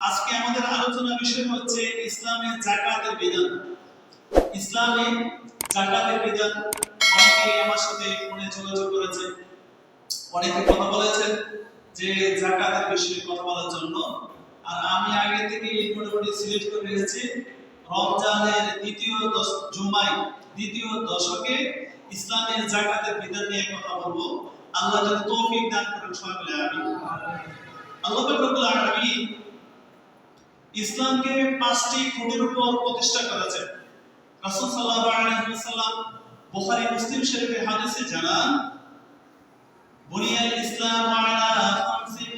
আজকে আমাদের আলোচনা বিষয় হচ্ছে ইসলামের জাকাতের বিধান। ইসলামে জাকাতের বিধান অনেকে আমার সাথে ফোনে যোগাযোগ করেছে। অনেকে কথা বলেছেন যে জাকাতের বিষয়ে কথা বলার জন্য। আর আমি আগে থেকে মোটামুটি সিলেক্ট করে রেখেছি রমজানের দ্বিতীয় দশ, জুমায় দ্বিতীয় দশকে ইসলামের জাকাতের বিধান নিয়ে কথা বলব। আল্লাহ যদি তৌফিক দান করেন বলে আমি আল্লাহ রব্বুল আলামিন ইসলামকে পাঁচটি খুঁটির উপর প্রতিষ্ঠা করেছেন। রাসূল সাল্লাল্লাহু আলাইহি ওয়াসাল্লাম বুখারী, মুসলিম শরীফে হাদিসে জানান বুনিয়াল ইসলাম আলা খামসিন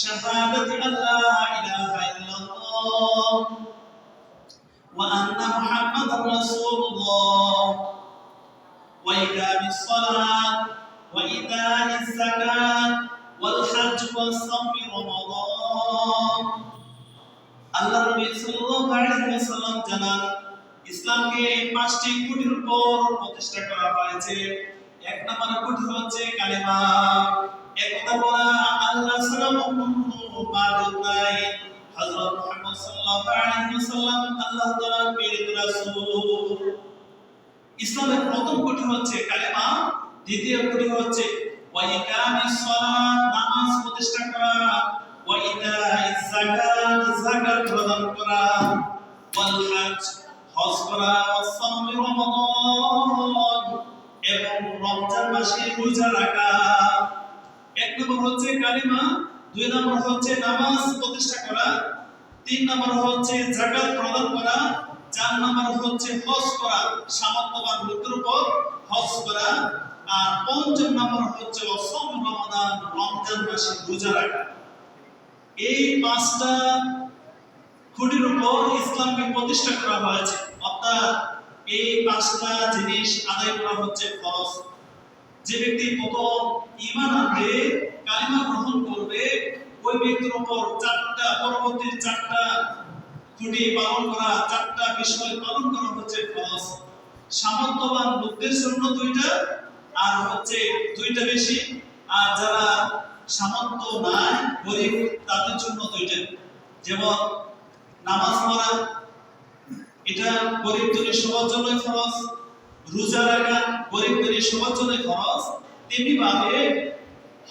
শাহাদাতি আল্লা ইলাহা ইল্লাল্লাহ ওয়া আন্না মুহাম্মাদার রাসূলুল্লাহ ওয়া ইকামিস সালাত ওয়া ইতাইজ যাকাত ওয়াল হজ্জ ওয়া সাওমি রমাদান। আল্লাহ নবী সাল্লাল্লাহু আলাইহি ওয়াসাল্লাম জানান, ইসলামকে পাঁচটি খুঁটির উপর প্রতিষ্ঠা করা হয়েছে। এক নম্বর খুঁটি হচ্ছে কালেমা। এক কথা বলা আল্লাহ সাল্লাল্লাহু আলাইহি ইসলামের প্রথম খুঁটি হচ্ছে কালেমা, দ্বিতীয় খুঁটি হচ্ছে নামাজ প্রতিষ্ঠা করা। প্রদান করা ওয়াল হজ করা সাওমি এবং রমজান মাসে এক নম্বর হচ্ছে কালিমা, দুই নম্বর হচ্ছে নামাজ প্রতিষ্ঠা করা, তিন নম্বর হচ্ছে যাকাত প্রদান করা, চার নম্বর হচ্ছে হজ করা সামর্থ্যবান লোকের উপর হজ করা, আর পঞ্চম নম্বর হচ্ছে অসম রমাদান রমজান মাসে রোজা রাখা। এই পাঁচটা খুঁটির উপর ইসলামকে প্রতিষ্ঠা করা হয়েছে। অর্থাৎ এই পাঁচটা জিনিস আদায় করা হচ্ছে ফরজ। যে ব্যক্তি প্রথম ঈমান আনবে, কালিমা গ্রহণ করবে, ওই ব্যক্তির উপর চারটা, পরবর্তী চারটা খুঁটি পালন করা, চারটা বিষয় পালন করা হচ্ছে ফরজ। সামর্থ্যবান লোকদের জন্য দুইটা, আর হচ্ছে দুইটা বেশি। আর যারা সামর্থ্য নাই, গরিব, তাদের জন্য দুইটা যেমন নামাজ পড়া, এটা গরিবদের সবার জন্যই ফরজ। রোজা রাখা, গরিবদের সবার জন্যই ফরজ। তেমনি ভাবে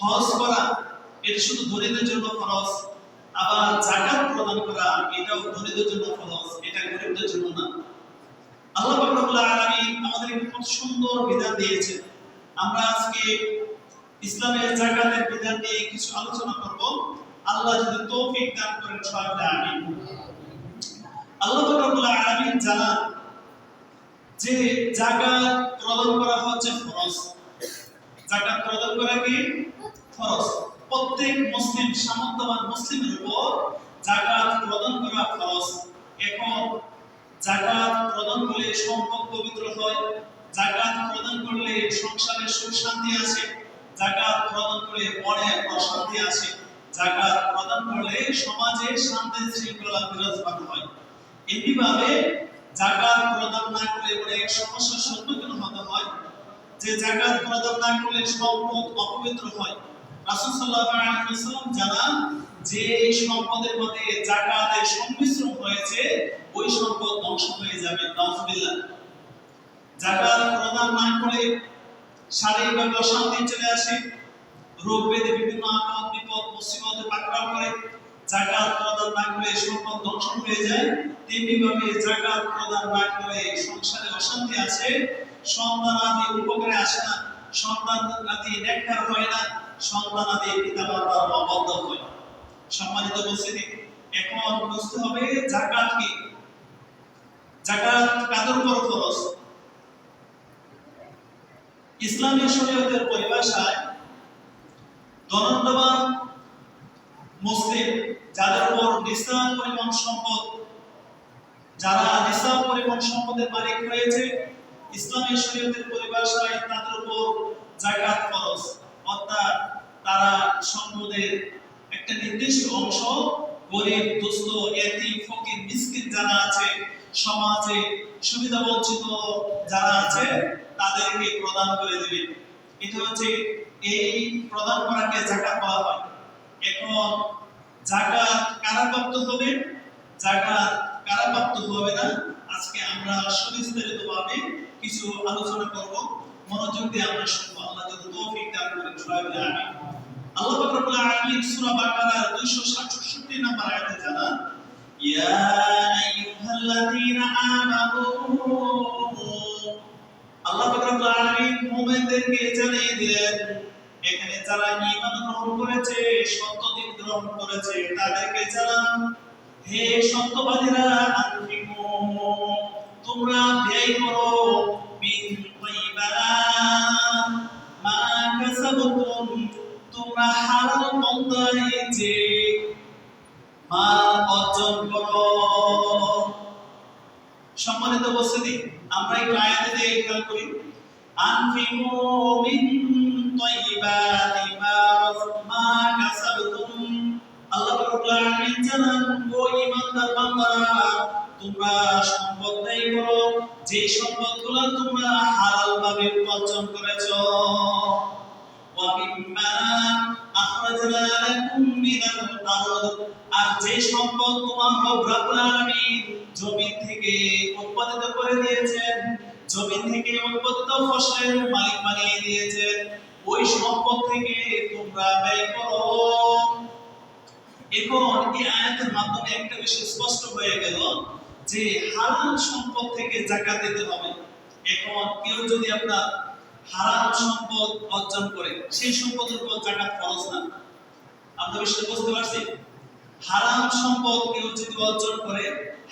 হজ করা, এটা শুধু ধনীদের জন্য খরচ আবার জাকাত প্রদান করা, এটাও ধনীদের জন্য খরচ এটা গরিবদের জন্য না। আল্লাহ পাক রব্বুল আলামিন আমাদের খুব সুন্দর বিধান দিয়েছেন। আমরা আজকে ইসলামের জাকাতের বিধান নিয়ে কিছু আলোচনা করব। আল্লাহ যদি তৌফিক দান করেন সবাই বলে আমিন। আল্লাহ রব্বুল আলামিন জানান যে জাকাত প্রদান করা হচ্ছে ফরজ। জাকাত প্রদান করা কি? ফরজ। প্রত্যেক মুসলিম, সামর্থ্যবান মুসলিমের উপর জাকাত প্রদান করা ফরজ। এখন জাকাত প্রদান করলে সম্পদ পবিত্র হয়। জাকাত প্রদান করলে সংসারে সুখ শান্তি আসে। জাকাত প্রদান করলে পরে অশান্তি আসে। জাকাত প্রদান করলে সমাজে শান্তি শৃঙ্খলা বিরাজমান হয়। এমনিভাবে জাকাত প্রদান না করলে অনেক সমস্যার সম্মুখীন হতে হয়, যে জাকাত প্রদান না করলে সম্পদ অপবিত্র হয়। রাসূল সাল্লাল্লাহু আলাইহি ওয়াসাল্লাম জানান যে সম্পদের মধ্যে জাকাতের সংমিশ্রণ হয়েছে, ওই সম্পদ ধ্বংস হয়ে যাবে। নাউজুবিল্লাহ। জাকাত প্রদান না করে শারীরিকভাবে অশান্তি চলে আসে। রোগ ব্যাধি বিভিন্ন আপদ বিপদ, মুসিবতে পাকড়াও করে। জাকাত প্রদান না করে সম্পদ ধ্বংস হয়ে যায়। তেমনি ভাবে জাকাত প্রদান না করে সংসারে অশান্তি আছে। সন্তান আদি উপকারে আসে না। সন্তান আদি নেককার হয় না। সন্তান আদি পিতা মাতার অবদ্ধ হয় সম্মানিত উপস্থিতি, এখন বুঝতে হবে জাকাত কি? জাকাত কাদের উপর খরচ ইসলামী শরীয়তের পরিভাষায় ধনবান মুসলিম যাদের উপর নিসাব পরিমাণ সম্পদ, যারা নিসাব পরিমাণ সম্পদের মালিক হয়েছে, ইসলামী শরীয়তের পরিভাষায় তাদের উপর জাকাত খরচ অর্থাৎ তারা সম্পদের একটা নির্দিষ্ট অংশ গরিব, দুস্থ, এতিম, ফকির, মিসকিন যারা আছে, সমাজে সুবিধা বঞ্চিত যারা আছে তাদেরকে প্রদান করে দেবে। এটা হচ্ছে এই প্রদান করাকে জাকাত বলা হয়। এখন জাকাত কারা প্রাপ্ত হবে জাকাত কারা প্রাপ্ত হবে না, আজকে আমরা সুবিস্তারিতভাবে কিছু আলোচনা করব। মনোযোগ দিয়ে আমরা শুনব। আল্লাহ যদি তৌফিক দান করেন সবাই বলে আমিন। আল্লাহ পাক রব্বুল আলামিন সূরা বাকারার 267 নম্বর আয়াতে জানান, ইয়া আইয়ুহাল্লাযীনা আমানু আল্লাহ রব্বুল আলামিন মুমিনদেরকে জানিয়ে দিলেন, এখানে যারা ঈমান গ্রহণ করেছে সত্য দিন গ্রহণ করেছে, তাদেরকে জানান, হে সত্যবাদীরা, আনফিকু, তোমরা ব্যয় করো, মিন তাইয়্যিবাত মা কাসাবতুম, তোমরা হালাল পন্থায় যে মাল অর্জন করো। সম্মানিত উপস্থিতি, আমরা এই আয়াতে দিয়ে খেয়াল করি। আনফিকু মিন তাইয়্যিবাতি মা মা কাসাবতুম। আল্লাহ রাব্বুল আলামিন জানান, ও ঈমানদার বান্দারা, তোমরা সম্পদ ব্যয় করো যে সম্পদগুলো তোমরা হালাল ভাবে উপার্জন করেছ। ওয়া মিম্মা আর যে সম্পদ তোমার রব জমি থেকে উৎপাদিত করে দিয়েছেন জমি থেকে উৎপাদিত ফসলের মালিক বানিয়ে দিয়েছেন, ওই সম্পদ থেকে তোমরা ব্যয় করো। এখন এই আয়াতের মাধ্যমে একটা বিষয় স্পষ্ট হয়ে গেল যে হারাম সম্পদ থেকে জাকাত দিতে হবে। এখন কেউ যদি আপনার হারাম সম্পদ অর্জন করে, সেই সম্পদের উপর জাকাত খরচ না। আমরা বিষয়টা বুঝতে পারছি? হারাম সম্পদ কেউ যদি অর্জন করে,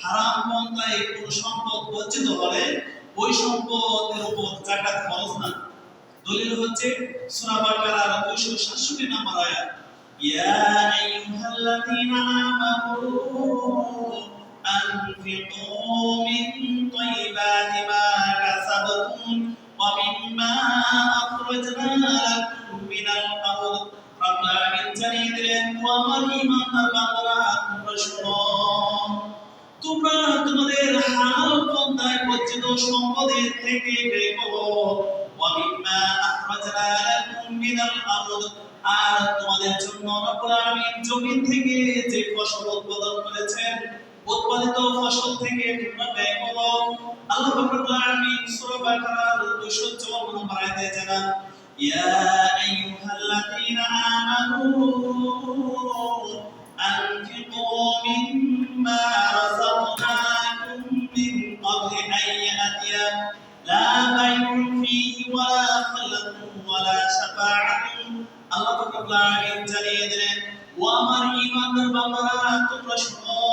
হারাম পন্থায় কোন সম্পদ অর্জিত হলে, ওই সম্পদের উপর জাকাত খরচ না। দলিল হচ্ছে সূরা বাকারার 267 নম্বর আয়াত, ইয়া আমানু আনফিকু মিন তাইয়্যিবাতি মা কাসাবতুম লাকুম মিনাল আরদ রব্বুল আলামিন জানিয়ে দিলেন ও আমার ঈমানদার বান্দারা তোমরা তোমাদের হালাল পন্থায় অর্জিত সম্পদের থেকে মিম্মা আখরাজনা লাকুম মিনাল আরদ আর তোমাদের জন্য আলামিন জমিন থেকে যে ফসল উৎপাদন করেছেন উৎপাদিত ফসল থেকে তোমরা ব্যয় করো। আল্লাহ রব্বুল আলামিন সূরা বাকারার 254 নম্বর আয়াতে জানান ইয়া আইয়ুহাল্লাযীনা আমানু আনফিকু মিম্মা রাযাকনাকুম মিন ক্বাবলি আন লা বাইউন ফীহি ওয়ালা খাল্লাতুন ওয়ালা শাফাআতুন আল্লাহ রব্বুল আলামিন জানিয়ে দিলেন ও আমার ঈমানদার বান্দারা, তোমরা শোনো।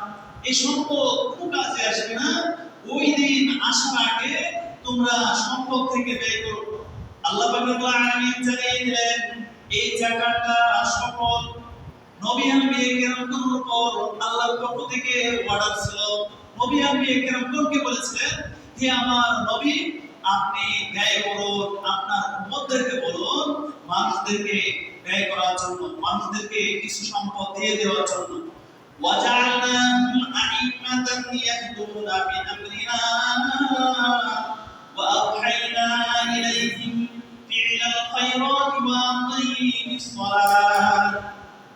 এই সম্পদ খুব কাজে আসবে না ওই দিন আসার আগে তোমরা সম্পদ থেকে ব্যয় করো। আল্লাহ আলামিন জানিয়ে দিলেন এই নবী উপর আল্লাহর পক্ষ থেকে অর্ডার ছিল। নবী কেরামগণকে বলেছিলেন, হে আমার নবী, আপনি ব্যয় করুন আপনার উম্মতদেরকে বলুন মানুষদেরকে ব্যয় করার জন্য, মানুষদেরকে কিছু সম্পদ দিয়ে দেওয়ার জন্য। وجعلناهم أئمة يهدون بأمرنا وأوحينا إليهم فعل الخيرات وأقيم الصلاة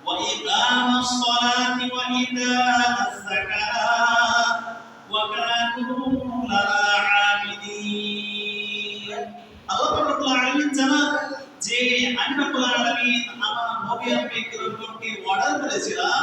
وإقام الصلاة وإيتاء الزكاة وكانوا لنا عابدين الله رب العالمين জানান যে আমি রব্বুল আলামিন আমার নবী আমি কিরকমকে অর্ডার করেছিলাম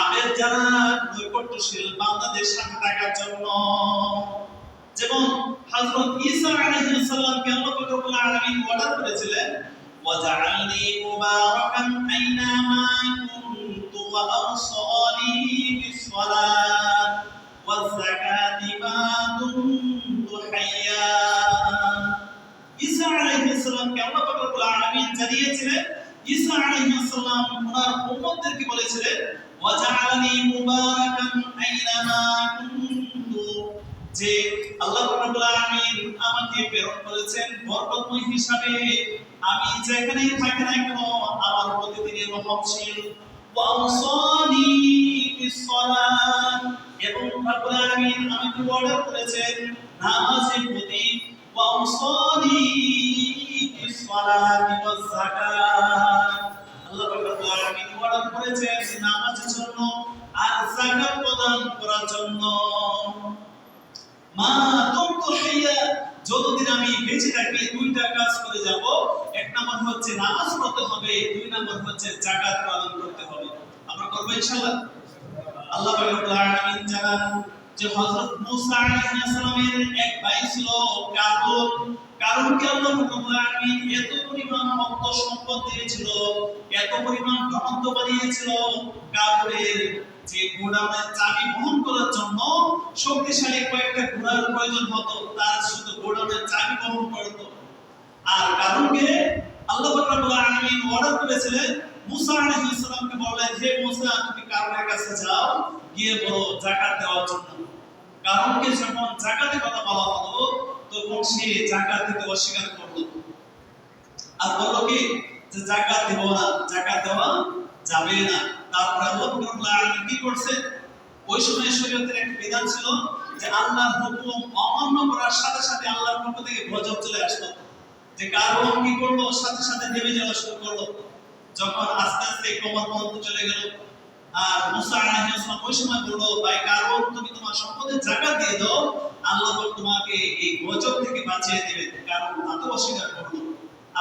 আবেদ যারা নৈকট্যশীল বান্দাদের সাথে থাকার জন্য, যেমন হযরত ঈসা আলাইহিস সালামকে আল্লাহ পাক রব্বুল আলামিন অর্ডার করেছিলেন, ওয়াজআলনি মুবারাকান আইনামা কুনতু ওয়া আওসানি বিস-সালাত, ওয়াজ-যাকাতি মা দুমতু হাইয়া। ঈসা আলাইহিস সালামকে আল্লাহ পাক রব্বুল আলামিন জানিয়েছিলেন, ঈসা আলাইহিস সালাম ওনার উম্মতদেরকে বলেছিলেন ওয়াজআলনি মুবারাকান আইনামা কুনতু যে আল্লাহ রাব্বুল আলামিন আমাকে প্রেরণ করেছেন বরকতময় হিসাবে। আমি যেখানেই থাকি না কেন, আমার প্রতি তিনি রহমশীল ওয়া বিস-সালাত এবং রাব্বুল আলামিন আমাকে অর্ডার করেছেন নামাজের প্রতি ওয়া বিস-সালাতি ওয়াজ-যাকাত আল্লাহ রাব্বুল আলামিন অর্ডার করেছেন নামাজের জন্য আর যাকাত প্রদান করার জন্য মা তুমতু হাইয়া যতদিন আমি বেঁচে থাকি দুইটা কাজ করে যাব এক নাম্বার হচ্ছে নামাজ পড়তে হবে। দুই নাম্বার হচ্ছে যাকাত প্রদান করতে হবে। আমরা করব ইনশাআল্লাহ। আল্লাহ রব্বুল আলামিন জানান যে হযরত মুসা আলাইহিস সালামের এক ভাই ছিল কারুন কারুনকে আল্লাহ পাক আলামিন এত পরিমাণ অর্থ সম্পদ দিয়েছিল, এত পরিমাণ ধনত্ব বানিয়েছিল কারুনের যে গোডাউনের চাবি বহন করার জন্য শক্তিশালী কয়েকটা ঘোড়ার প্রয়োজন হতো, তার শুধু গোডাউনের চাবি বহন করত। আর কারণকে আল্লাহ রব্বুল আলামিন অর্ডার করেছিলেন, মুসা আলাইহিস বললেন, হে মুসা, তুমি কারণের কাছে যাও, গিয়ে বলো যাকাত দেওয়ার জন্য। কারণকে যখন যাকাতের কথা বলা হলো তখন সে যাকাত দিতে অস্বীকার করল। আর বলল কি? যে যাকাত দেব না যাকাত দেওয়া যাবে না। তারপরে আল্লাহ কি করছে? ওই সময় শরীয়তের একটা বিধান ছিল যে আল্লাহর হুকুম অমান্য করার সাথে সাথে আল্লাহর পক্ষ থেকে গজব চলে আসতো। যে কারণ কি করল? সাথে সাথে নেমে যাওয়া শুরু করল। যখন আস্তে আস্তে কোমর পর্যন্ত চলে গেল। আর মুসা আলাইহিস সালাম ওই সময় বললো ভাই কারণ তুমি তোমার সম্পদের জাকাত দিয়ে দাও আল্লাহ পাক তোমাকে এই গজব থেকে বাঁচিয়ে দিবে কারণ তাতে অস্বীকার করলো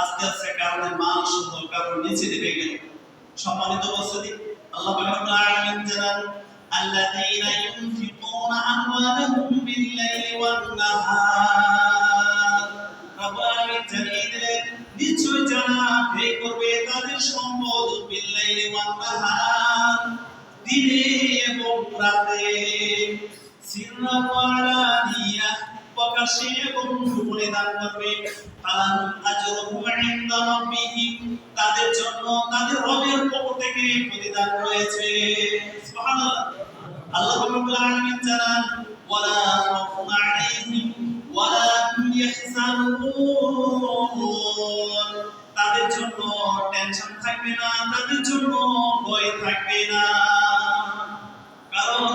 আস্তে আস্তে কারণের মান সম্মান কারণ নিচে নেমে গেল সম্মানিত উপস্থিতি আল্লাহ পাক রব্বুল আলামিন জানান الذين ينفقون أموالهم بالليل والنهار রব্বুল আলামিন জানিয়ে দিলেন নিশ্চয় যারা ব্যয় করবে তাদের সম্পদ বিল্লাইলি ওয়ান নাহার দিনে এবং রাতে সিররা আলানিয়া প্রকাশ্যে এবং গোপনে দান করবে আলাহুম আজরুহুম ইনদা রাব্বিহিম তাদের জন্য তাদের রবের পক্ষ থেকে প্রতিদান রয়েছে সুবহানাল্লাহ আল্লাহ রাব্বুল আলামিন জানান ওয়ালা খাউফুন আলাইহিম ওয়ালা হুম ইয়াহজানুন তাদের জন্য টেনশন থাকবে না তাদের জন্য ভয় থাকবে না। কারণ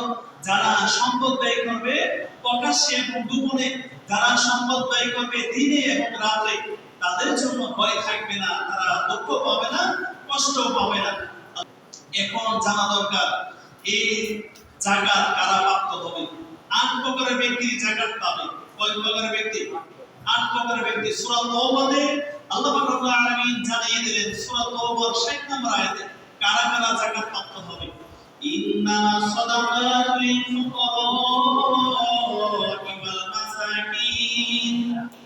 যারা সম্পদ ব্যয় করবে প্রকাশ্যে এবং গোপনে, যারা সম্পদ ব্যয় করবে দিনে এবং রাতে, তাদের জন্য ভয় থাকবে না, তারা দুঃখ পাবে না, কষ্ট পাবে না। এখন জানা দরকার, এই জাকাত কারা প্রাপ্ত হবে? আট প্রকারের ব্যক্তি জাকাত পাবে। কয় প্রকারের ব্যক্তি? আট প্রকারের ব্যক্তি সূরা তওবাতে জানিয়ে দিলেন, সূরা তওবার 60 নম্বর আয়াতে কারা কারা জাকাত প্রাপ্ত হবে? ইন্নামা সাদাকাতু লিল ফুকারা'i ওয়াল মাসাকিন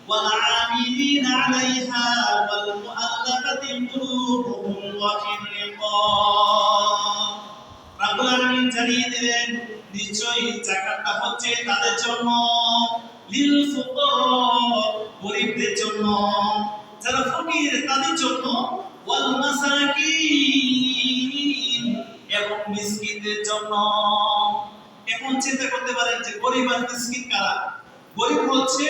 ওয়াল আমিলিন 'আলাইহা ওয়াল মুআল্লাফাতি কুলুবুহুম ওয়া ফির রিকাব রাব্বুল আলামিন জানিয়ে দিলেন, নিশ্চয়ই যাকাতটা হচ্ছে তাদের জন্য। গরিবদের জন্য, যারা ফকির তাদের জন্য এবং মিসকিনদের জন্য। এখন চিন্তা করতে পারেন যে গরিব আর মিসকিন কারা? গরিব হচ্ছে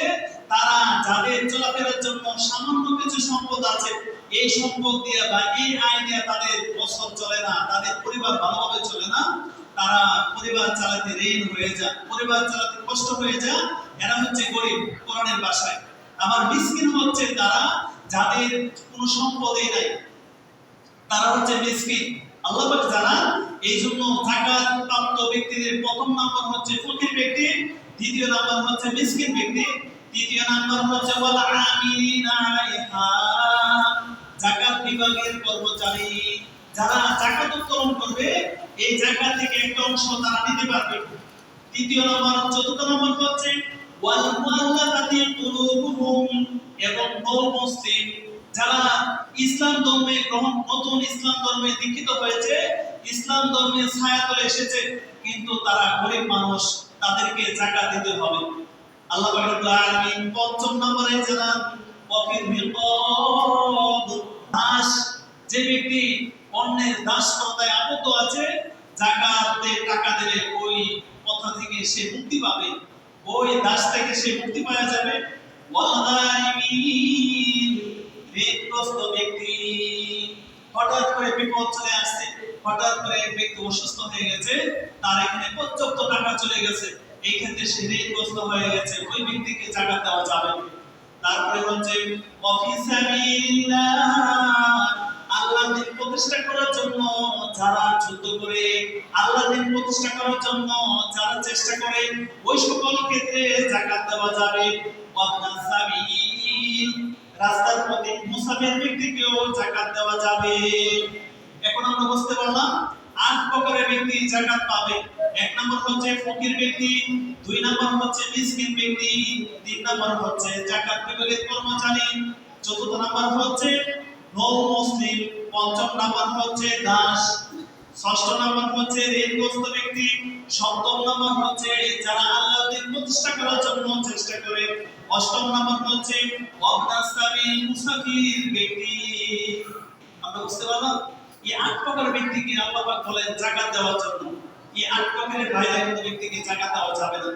তারা যাদের চলাফেরার জন্য সামান্য কিছু সম্পদ আছে, এই সম্পদ দিয়ে বা এই আয় দিয়ে তাদের বছর চলে না, তাদের পরিবার ভালোভাবে চলে না, তারা পরিবার চালাতে ঋণ হয়ে যায়, পরিবার চালাতে কষ্ট হয়ে যায় এরা হচ্ছে গরিব, কোরআনের ভাষায়। আবার মিসকিন হচ্ছে তারা যাদের কোনো সম্পদই নাই। তারা হচ্ছে মিসকিন। আল্লাহ জানান এই জন্য যাকাত প্রাপ্ত ব্যক্তিদের প্রথম নাম্বার হচ্ছে ফকির ব্যক্তি, দ্বিতীয় নাম্বার হচ্ছে মিসকিন ব্যক্তি, তৃতীয় নাম্বার হচ্ছে ওয়াল আলাইহা। যাকাত বিভাগের কর্মচারী। যারা যাকাত উত্তোলন করবে, এই জাকাত থেকে একটা অংশ তারা নিতে পারবে। তৃতীয় নম্বর, চতুর্থ নম্বর হচ্ছে ওয়াল এবং মুসলিম যারা ইসলাম ধর্মে গ্রহণ, নতুন ইসলাম ধর্মে দীক্ষিত হয়েছে, ইসলাম ধর্মে ছায়াতলে এসেছে, কিন্তু তারা গরিব মানুষ, তাদেরকে জাকাত দিতে হবে। আল্লাহ রাব্বুল পঞ্চম নম্বরে ওয়াফিল রিকাব দাস, যে ব্যক্তি অন্যের দাস প্রথায় আবদ্ধ আছে, জাকাতে টাকা দিলে ওই কথা থেকে সে মুক্তি পাবে। ওই দাস থেকে সে মুক্তি পাওয়া যাবে। হঠাৎ করে বিপদ চলে আসছে। হঠাৎ করে ব্যক্তি অসুস্থ হয়ে গেছে। তার এখানে পর্যাপ্ত টাকা চলে গেছে। এই ক্ষেত্রে সে ঋণগ্রস্ত হয়ে গেছে। ওই ব্যক্তিকে জাকাত দেওয়া যাবে তারপরে হচ্ছে অফিসাবিল্লাহ আল্লাহ দিন প্রতিষ্ঠা করার জন্য যারা যুদ্ধ করে, আল্লাহ দিন প্রতিষ্ঠা করার জন্য যারা চেষ্টা করে, ওই সকল ক্ষেত্রে জাকাত দেওয়া যাবে। রাস্তার পথে মুসাফির ব্যক্তিকেও জাকাত দেওয়া যাবে। এখন আমরা বুঝতে পারলাম, আট প্রকারের ব্যক্তি জাকাত পাবে। এক নম্বর হচ্ছে ফকির ব্যক্তি, দুই নম্বর হচ্ছে মিসকিন ব্যক্তি, তিন নম্বর হচ্ছে জাকাত বিভাগের কর্মচারী, চতুর্থ নম্বর হচ্ছে নৌ মুসলিম পঞ্চম নম্বর হচ্ছে দাস। ষষ্ঠ নম্বর হচ্ছে ঋণগ্রস্ত ব্যক্তি। সপ্তম নম্বর হচ্ছে যারা আল্লাহ দিন প্রতিষ্ঠা করার জন্য চেষ্টা করে। অষ্টম নম্বর হচ্ছে অবনাস্তাবি মুসাফির ব্যক্তি। আমরা বুঝতে পারলাম? এই আট প্রকার ব্যক্তিকে আল্লাহ পাক বলেন জাকাত দেওয়ার জন্য। এই আট প্রকারের বাইরে কোনো ব্যক্তিকে জাকাত দেওয়া যাবে না।